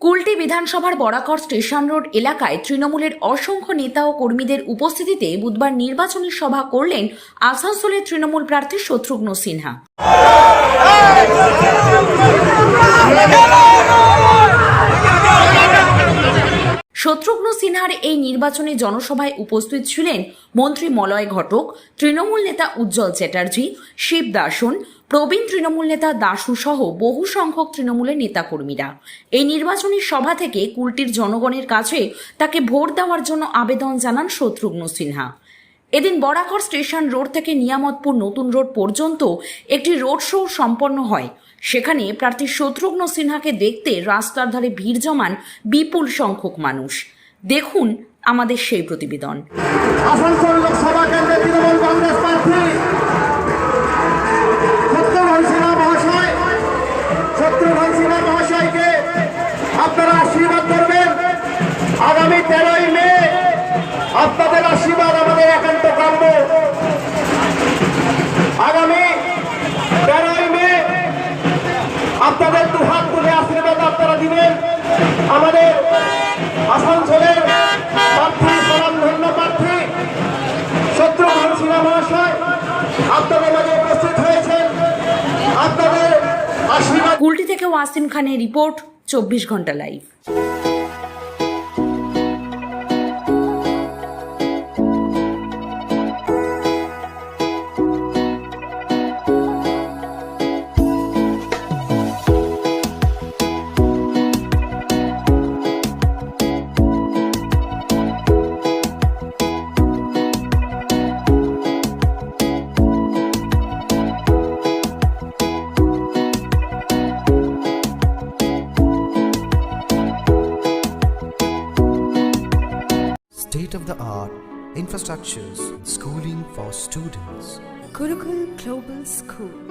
কুলটি বিধানসভার Barakar station road এলাকায় তৃণমূলের অসংখ্য নেতা ও কর্মীদের উপস্থিতিতে বুধবার নির্বাচনী সভা করলেন আসানসোলের তৃণমূল প্রার্থী শত্রুঘ্ন সিনহা। শত্রুঘ্ন সিনহার এই নির্বাচনী জনসভায় উপস্থিত ছিলেন মন্ত্রী মলয় ঘটক, তৃণমূল নেতা উজ্জ্বল চ্যাটার্জি, শিব দাসন, প্রবীণ তৃণমূল নেতা দাসু সহ বহু সংখ্যক তৃণমূলের নেতাকর্মীরা। এই নির্বাচনী সভা থেকে কুলটির জনগণের কাছে তাকে ভোট দেওয়ার জন্য আবেদন জানান শত্রুঘ্ন সিনহা। এদিন বরাকর স্টেশন রোড থেকে নিয়ামতপুর নতুন রোড পর্যন্ত একটি রোড শো সম্পন্ন হয়। সেখানে প্রার্থী শত্রুঘ্ন সিনহাকে দেখতে রাস্তার ধারে ভিড় জমান বিপুল সংখ্যক মানুষ। দেখুন আমাদের সেই প্রতিবেদন। আপনারা আশীর্বাদ করবেন। আগামী তেরোই মে আপনাদের আশীর্বাদ আমাদের একান্ত কাম্য আগামী তেরোই মে আপনাদের দুহাত তুলে আশীর্বাদ আপনারা দিবেন আমাদের আসানসোলের প্রার্থী স্বনামধন্য প্রার্থী শত্রুঘ্ন সিনহা মহাশয় আপনাদের মাঝে উপস্থিত হয়েছেন আপনাদের আশীর্বাদ কুলটি থেকে ওয়াসিম খানের রিপোর্ট চব্বিশ ঘণ্টা live state-of-the-art infrastructures and schooling for students. Kurukul Global School.